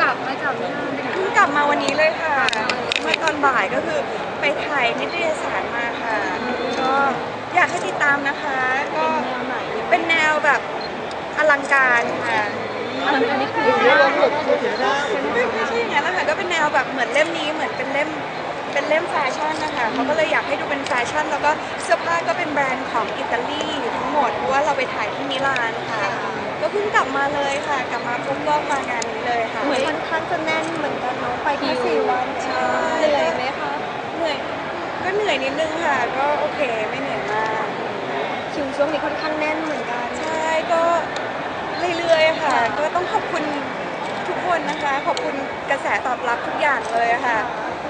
กลับมาจากที่นั่นเพิ่งกลับมาวันนี้เลยค่ะ เมื่อตอนบ่ายก็คือไปถ่ายนิตยสารมาค่ะ ก็อยากให้ติดตามนะคะ ก็แนวไหนเป็นแนวแบบอลังการค่ะอันนี้คือไม่ไม่ใช่อย่างนั้นนะคะก็เป็นแนวแบบเหมือนเล่มนี้เหมือนเป็นเล่มเป็นเล่มแฟชั่นนะคะเขาก็เลยอยากให้ดูเป็นแฟชั่น แล้วก็เสื้อผ้าก็เป็นแบรนด์ของอิตาลีทั้งหมดเพราะว่าเราไปถ่ายที่มิลานค่ะ ก็เพิ่งกลับมาเลยค่ะ กลับมาปุ๊บก็มางานนี้เลยค่ะเหมือนค่อนข้างจะแน่นเหมือนกันเนาะไปแค่สี่วันใช่เหนื่อยไหมคะเหนื่อยก็เหนื่อยนิดนึงค่ะ ก็โอเคไม่เหนื่อยมากคิวช่วงนี้ค่อนข้างแน่นเหมือนกันใช่ก็เรื่อยๆค่ะ ก็ต้องขอบคุณทุกคนนะคะ ขอบคุณกระแสตอบรับทุกอย่างเลยค่ะ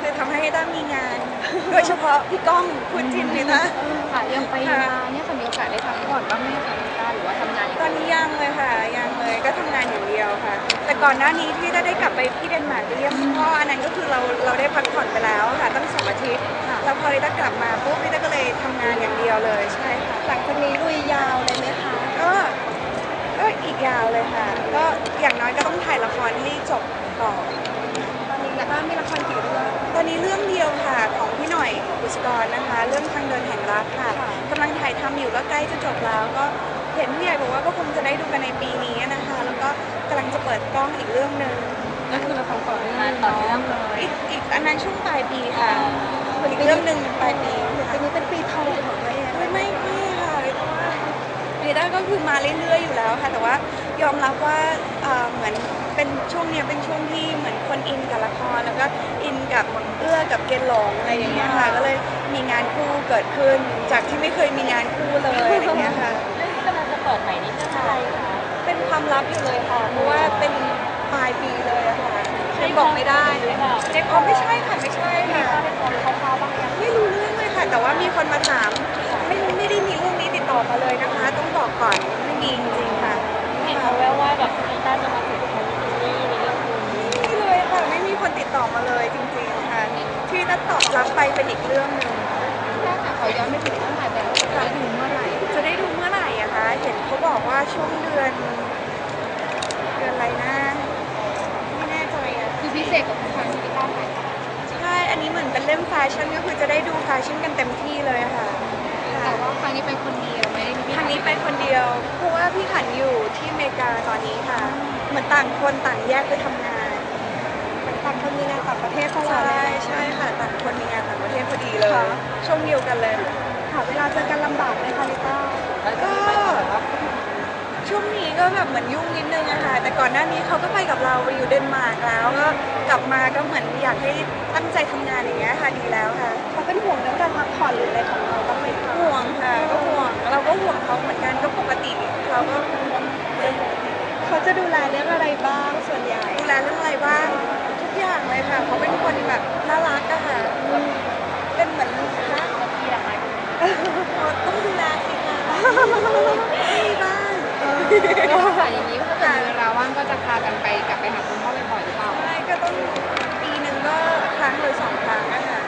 คือทำให้ได้มีงาน โดยเฉพาะพี่ก้องคุณจินเลยนะค่ะยังไปมาเนี่ยค่ะมีโอกาสได้พักผ่อนบ้างไหม ย่างตอนนี้ยังเลยค่ะยังเลยก็ทำงานอย่างเดียวค่ะ แต่ก่อนหน้านี้ที่ได้ได้กลับไปที่เดนมาร์กไปเยี่ยมคุณพ่ออันนั้นก็คือเราเราได้พักผ่อนไปแล้วค่ะตั้งสองอาทิตย์แล้วพอลิต้ากลับมาปุ๊บลิต้าก็เลยทำงานอย่างเดียวเลยใช่ค่ะ หลังจากนี้ลุยยาวเลยไหมคะก็ก็อีกยาวเลยค่ะ ก็อย่างน้อยก็ต้องถ่ายละครให้จบก่อนตอนนี้แล้วก็มีละครกี่เรื่อง ตอนนี้เรื่องเดียวค่ะของพี่หน่อยบุษกรนะคะ เรื่องทางเดินแห่งรักค่ะค่ะ กำลังถ่ายทำอยู่ก็ใกล้จะจบแล้วก็ เห็นพี่ใหญ่บอกว่าก็คงจะได้ดูกันในปีนี้นะคะ แล้วก็กำลังจะเปิดกล้องอีกเรื่องหนึ่งก็คือเราทำต่อเนื่องต่อเนื่องเลยอีกอีกอันนั้นช่วงปลายปีค่ะอีกเรื่องหนึ่งปลายปีปีนี้เป็นปีทองของตัวเองไม่ไม่ไม่ค่ะเพราะว่าเรด้าก็คือมาเรื่อยๆอยู่แล้วค่ะ แต่ว่ายอมรับว่าเอ่อเหมือนเป็นช่วงเนี้ยเป็นช่วงที่เหมือนคนอินกับละครแล้วก็อินกับเอื้อกับเกณฑ์หลงอะไรอย่างเงี้ยค่ะ ก็เลยมีงานคู่เกิดขึ้น จากที่ไม่เคยมีงานคู่เลยอะไรอย่างเงี้ยค่ะ เรื่องที่กำลังจะเปิดใหม่นี่เรื่องอะไรคะเป็นความลับอยู่เลยค่ะ เพราะว่าเป็นปลายปีเลยอะค่ะยังบอกไม่ได้เจ๊อ๋อไม่ใช่ค่ะไม่ใช่ค่ะ ได้พอรู้คร่าวๆบ้างยังไม่รู้เรื่องเลยค่ะ แต่ว่ามีคนมาถาม ไม่ไม่ได้มีเรื่องนี้ติดต่อมาเลยนะคะ ต้องบอกก่อนไม่มีจริงๆค่ะเห็นเขาแววว่าแบบพี่ต้าจะมาถึงคนที่นี่ในเรื่องคุณไม่เลยค่ะไม่มีคนติดต่อมาเลยจริงๆค่ะ ที่นัดตอบรับไปเป็นอีกเรื่องหนึ่งแค่ค่ะขอย้อนไปถึงเรื่องถ่ายแบบจะได้ดูเมื่อไหร่ จะได้ดูเมื่อไหร่อะคะ เห็นเขาบอกว่าช่วงเดือน เดือนอะไรนะไม่แน่ใจอะ คือ พิเศษกับทุกครั้งที่พี่ต้าถ่ายใช่ อันนี้เหมือนเป็นเล่มแฟชั่นก็คือจะได้ดูแฟชั่นกันเต็มที่เลยอะค่ะค่ะแต่ว่าครั้งนี้ไปคนเดียวไม่ได้มีพี่ทางนี้ไปคนเดียว เพราะว่าพี่ขันอยู่ที่อเมริกาตอนนี้ค่ะ เหมือนต่างคนต่างแยกไปทำงานต่างคนมีงานต่างประเทศเข้ามาใช่ใช่ค่ะต่างคนมีงานต่างประเทศพอดีเลยค่ะช่วงเดียวกันเลยค่ะเวลาเจอกันลำบากไหมคะลิต้าก็ช่วงนี้ก็แบบเหมือนยุ่งนิดนึงอะค่ะแต่ก่ อนหน้านี้เขาก็ไปกับเราไปอยู่เดนมาร์กแล้วก็กลับมาก็เหมือนอยากให้ตั้งใจทำงานอย่างเงี้ยค่ะดีแล้วค่ะ เขาเป็นห่วงเรื่องการพักผ่อนหรืออะไรของเราบ้างไหมคะห่วงค่ะก็ห่วงเราก็ห่วงเขาเหมือนกันก็ปกติเราก็เขาจะดูแลเรื่องอะไรบ้างส่วนใหญ่ดูแลเรื่องอะไรบ้างทุกอย่างเลยค่ะเขาเป็นคนแบบน่ารักอะค่ะเป็นเหมือนนะที่ละไม้ต้องดูแลสิคะมีบ้างค่ะอย่างนี้ถ้างก็จะพากันไปกลับไปหาคุณพ่อบ่อยๆหรือเปล่าใช่ก็ต้องปีหนึ่งก็ครั้งหรือสองครั้งนะคะ